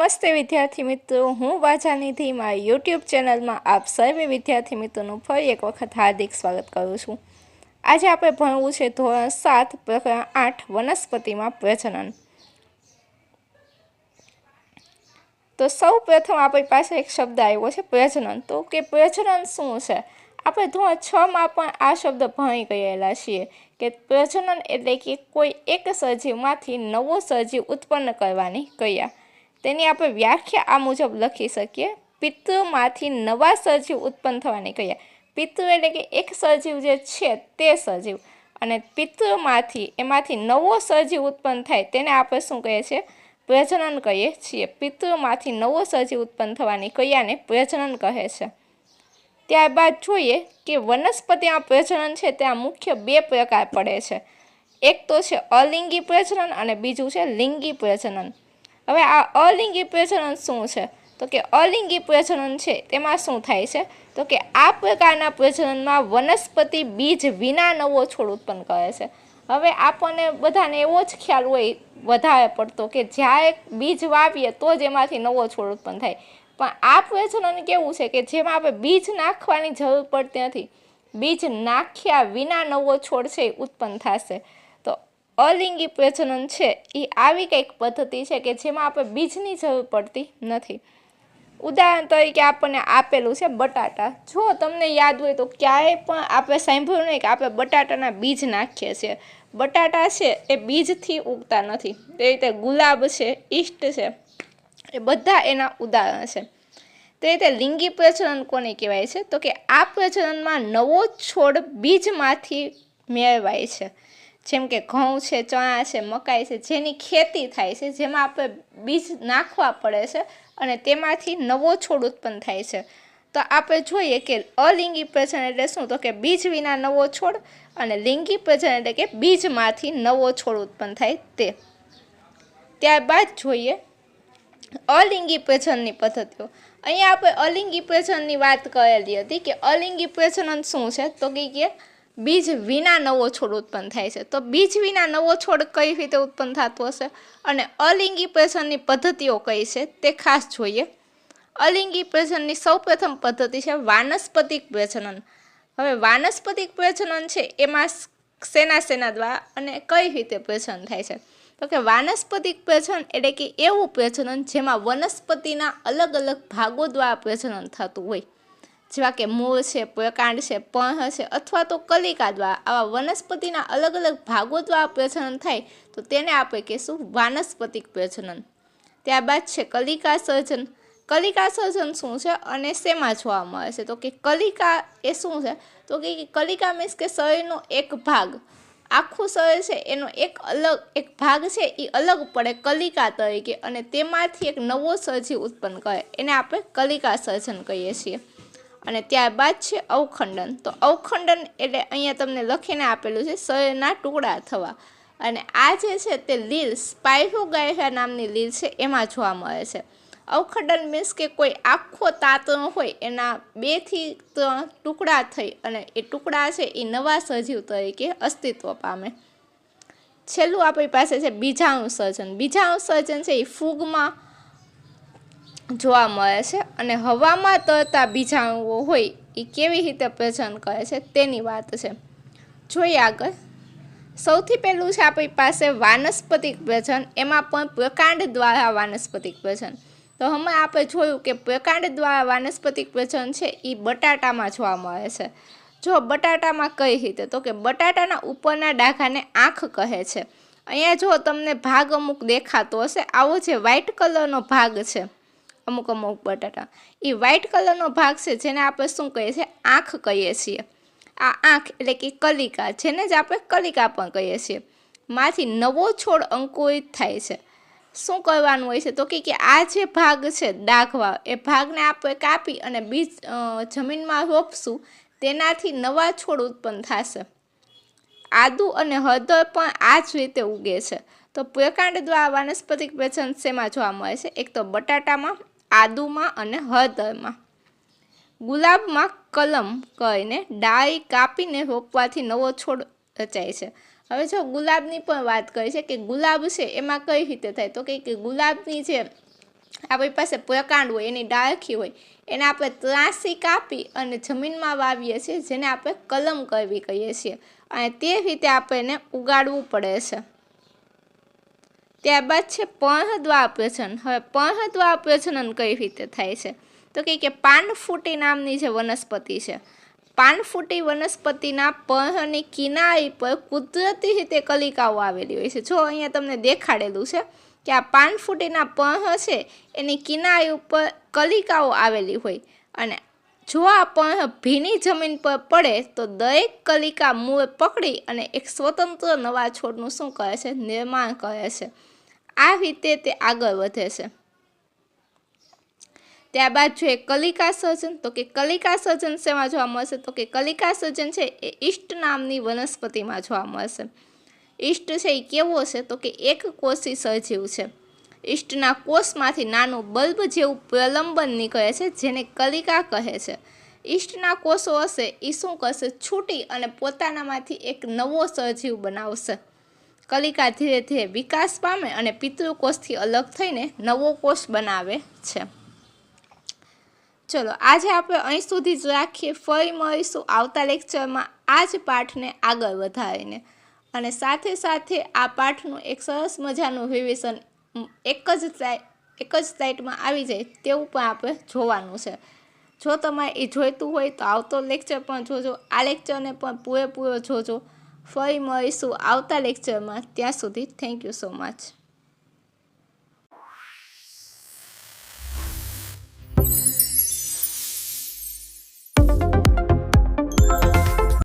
નમસ્તે વિદ્યાર્થી મિત્રો, હું વાજાનિધિ મારી યુટ્યુબ ચેનલમાં આપ સર્વે વિદ્યાર્થી મિત્રોનું ફરી એક વખત હાર્દિક સ્વાગત કરું છું. આજે આપણે ભણવું છે ધોરણ સાત, પ્રકરણ આઠ, વનસ્પતિમાં પ્રજનન. તો સૌ પ્રથમ આપણી પાસે એક શબ્દ આવ્યો છે પ્રજનન. તો કે પ્રજનન શું છે? આપણે ધોરણ છમાં પણ આ શબ્દ ભણી ગયેલા છીએ કે પ્રજનન એટલે કે કોઈ એક સજીવમાંથી નવો સજીવ ઉત્પન્ન કરવાની ક્રિયા. તેની આપણે વ્યાખ્યા આ મુજબ લખી શકીએ. પિતૃમાંથી નવા સજીવ ઉત્પન્ન થવાની ક્રિયા. પિતૃ એટલે કે એક સજીવ જે છે તે સજીવ. અને પિતૃમાંથી એમાંથી નવો સજીવ ઉત્પન્ન થાય તેને આપણે શું કહીએ છીએ? પ્રજનન કહીએ છીએ. પિતૃમાંથી નવો સજીવ ઉત્પન્ન થવાની ક્રિયાને પ્રજનન કહે છે. ત્યારબાદ જોઈએ કે વનસ્પતિમાં પ્રજનન છે ત્યાં મુખ્ય બે પ્રકાર પડે છે. એક તો છે અલિંગી પ્રજનન અને બીજું છે લિંગી પ્રજનન. હવે આ અલિંગી પ્રજનન શું છે? તો કે અલિંગી પ્રજનન છે, તેમાં શું થાય છે? તો કે આ પ્રકારના પ્રજનનમાં વનસ્પતિ બીજ વિના નવો છોડ ઉત્પન્ન કરે છે. હવે આપણને બધાને એવો જ ખ્યાલ હોય, વધારે પડતો કે જ્યારે બીજ વાવીએ તો જ એમાંથી નવો છોડ ઉત્પન્ન થાય. પણ આ પ્રજનન કેવું છે કે જેમાં આપણે બીજ નાખવાની જરૂર પડતી નથી. બીજ નાખ્યા વિના નવો છોડ છે ઉત્પન્ન થશે. અલિંગી પ્રજનન છે. એ આવી કંઈક પદ્ધતિ છે કે જેમાં આપણે બીજની જરૂર પડતી નથી. ઉદાહરણ તરીકે આપણને આપેલું છે બટાટા. જો તમને યાદ હોય તો ક્યારેય પણ આપણે સાંભળ્યું નહીં કે આપણે બટાટાના બીજ નાખીએ છીએ. બટાટા છે એ બીજથી ઉગતા નથી. તે રીતે ગુલાબ છે, ઈષ્ટ છે, એ બધા એના ઉદાહરણ છે. તે રીતે લિંગી પ્રજનન કોને કહેવાય છે? તો કે આ પ્રજનનમાં નવો છોડ બીજમાંથી મેળવાય છે. જેમ કે ઘઉં છે, ચણા છે, મકાઈ છે, જેની ખેતી થાય છે, જેમાં આપણે બીજ નાખવા પડે છે અને તેમાંથી નવો છોડ ઉત્પન્ન થાય છે. તો આપણે જોઈએ કે અલિંગી પ્રજનન એટલે શું? તો કે બીજ વિના નવો છોડ અને લિંગી પ્રજનન એટલે કે બીજમાંથી નવો છોડ ઉત્પન્ન થાય તે. ત્યારબાદ જોઈએ અલિંગી પ્રજનનની પદ્ધતિઓ. અહીંયા આપણે અલિંગી પ્રજનનની વાત કરેલી હતી કે અલિંગી પ્રજનન શું છે? તો કે બીજ વિના નવો છોડ ઉત્પન્ન થાય છે. તો બીજ વિના નવો છોડ કઈ રીતે ઉત્પન્ન થતો હશે? અને અલિંગી પ્રજનનની પદ્ધતિઓ કઈ છે? તે ખાસ જોઈએ. અલિંગી પ્રજનનની સૌપ્રથમ પદ્ધતિ છે વાનસ્પતિક પ્રજનન. હવે વાનસ્પતિક પ્રજનન છે એમાં સેના સેના દ્વારા અને કઈ રીતે પ્રજનન થાય છે? તો કે વાનસ્પતિક પ્રજનન એટલે કે એવું પ્રજનન જેમાં વનસ્પતિના અલગ અલગ ભાગો દ્વારા પ્રજનન થતું હોય. જેવા કે મૂળ છે, પ્રકાંડ છે પર્ણ છે અથવા તો કલિકા દ્વારા આવા વનસ્પતિના અલગ અલગ ભાગો દ્વારા પ્રજનન થાય, તો તેને આપણે કહીશું વાનસ્પતિક પ્રજનન. ત્યારબાદ છે કલિકા સર્જન. કલિકા સર્જન શું છે અને શેમાં જોવા મળે છે? તો કે કલિકા એ શું છે? તો કે કલિકા મીન્સ કે શરીરનો એક ભાગ. આખું શરીર છે એનો એક અલગ, એક ભાગ છે એ અલગ પડે કલિકા તરીકે અને તેમાંથી એક નવો સર્જી ઉત્પન્ન કરે. એને આપણે કલિકા સર્જન કહીએ છીએ. અને ત્યારબાદ છે અવખંડન. તો અવખંડન એટલે અહીંયા તમને લખીને આપેલું છે શરીરના ટુકડા થવા. અને આ જે છે તે લીલ સ્પાઇરોગાયરા નામની લીલ છે એમાં જોવા મળે છે. અવખંડન મીન્સ કે કોઈ આખો તાતણો હોય, એના બેથી ત્રણ ટુકડા થઈ અને એ ટુકડા છે એ નવા સજીવ તરીકે અસ્તિત્વ પામે. છેલ્લું આપણી પાસે છે બીજાણુ સર્જન. બીજાણુ સર્જન છે એ ફૂગમાં જોવા મળે છે અને હવામાં તરતા બીજાણુઓ હોય એ કેવી રીતે પ્રજન કરે છે તેની વાત છે. જોઈએ આગળ. સૌથી પહેલું છે આપણી પાસે વાનસ્પતિક પ્રજન એમાં પણ પ્રકાંડ દ્વારા વાનસ્પતિક પ્રજન તો હમણાં આપણે જોયું કે પ્રકાંડ દ્વારા વાનસ્પતિક પ્રજન છે એ બટાટામાં જોવા મળે છે. જો બટાટામાં કઈ રીતે? તો કે બટાટાના ઉપરના ડાઘાને આંખ કહે છે. અહીંયા જો તમને ભાગ અમુક દેખાતો હશે, આવો જે વ્હાઇટ કલરનો ભાગ છે. અમુક અમુક બટાટા. એ વ્હાઇટ કલરનો ભાગ છે, જેને આપણે શું કહીએ છીએ? આંખ કહીએ છીએ. આ આંખ એટલે કે કલિકા, જેને જ આપણે કલિકા પણ કહીએ છીએ. માંથી નવો છોડ અંકુરિત થાય છે. શું કરવાનું હોય છે? તો કે આ જે ભાગ છે, ડાઘવા, એ ભાગને આપણે કાપી અને બીજ જમીનમાં રોપશું, તેનાથી નવા છોડ ઉત્પન્ન થશે. આદુ અને હળદર પણ આ જ રીતે ઉગે છે. તો પ્રકાંડ દ્વારા વાનસ્પતિક પ્રજનન શેમાં જોવા મળે છે? એક તો બટાટામાં આદુમાં અને હળદરમાં. ગુલાબમાં કલમ કરીને ડાળી કાપીને રોપવાથી નવો છોડ રચાય છે. હવે જો ગુલાબની પણ વાત કરી છે કે ગુલાબ છે, એમાં કઈ રીતે થાય? તો કે ગુલાબની જે આપણી પાસે પ્રકાંડ હોય, એની ડાળખી હોય, એને આપણે ત્રાસી કાપી અને જમીનમાં વાવીએ છીએ, જેને આપણે કલમ કરવી કહીએ છીએ. અને તે રીતે આપણે એને ઉગાડવું પડે છે. ત્યારબાદ છે પર્ણદ્વાર પ્રજનન હવે પર્ણદ્વાર પ્રજનન કઈ રીતે થાય છે? તો કે કે પાનફૂટી નામની જે વનસ્પતિ છે, પાનફૂટી વનસ્પતિના પર્ણની કિનારી પર કુદરતી રીતે કલિકાઓ આવેલી હોય છે. જો અહીંયા તમને દેખાડેલું છે કે આ પાનફૂટીના પર્ણ છે, એની કિનારી ઉપર કલિકાઓ આવેલી હોય અને જો આ પર્ણ ભીની જમીન પર પડે તો દરેક કલિકા મૂળ પકડી અને એક સ્વતંત્ર નવા છોડનું શું કરે છે? નિર્માણ કરે છે. આ રીતે તે આગળ વધે છે. ત્યારબાદ જોઈએ કલિકા સર્જન, તો કે કલિકા સર્જન શેમાં જોવા મળશે? તો કે કલિકા સર્જન છે એ ઈષ્ટ નામની વનસ્પતિમાં જોવા મળશે. ઈષ્ટ છે એ કેવો છે? તો કે એક કોષી સજીવ છે. ઈષ્ટના કોષમાંથી નાનું બલ્બ જેવું પ્રલંબન નીકળે છે, જેને કલિકા કહે છે. ઈષ્ટના કોષો હશે એ શું કરશે? છૂટી અને પોતાનામાંથી એક નવો સજીવ બનાવશે. કલિકા ધીરે ધીરે વિકાસ પામે અને પિતૃકોષથી અલગ થઈને નવો કોષ બનાવે છે. ચલો, આજે આપણે અહીં સુધી જ રાખીએ. ફરી મળીશું આવતા લેક્ચરમાં આ જ પાઠને આગળ વધારીને. અને સાથે સાથે આ પાઠનું એક સરસ મજાનું રિવિઝન એક જ એક જ સ્લાઇડમાં આવી જાય તેવું પણ આપણે જોવાનું છે. જો તમારે એ જોઈતું હોય તો આવતો લેક્ચર પણ જોજો. આ લેક્ચરને પણ પૂરેપૂરો જોજો. ફરી મળીશું આવતા લેક્ચરમાં ત્યાં સુધી થેન્ક યુ સો મચ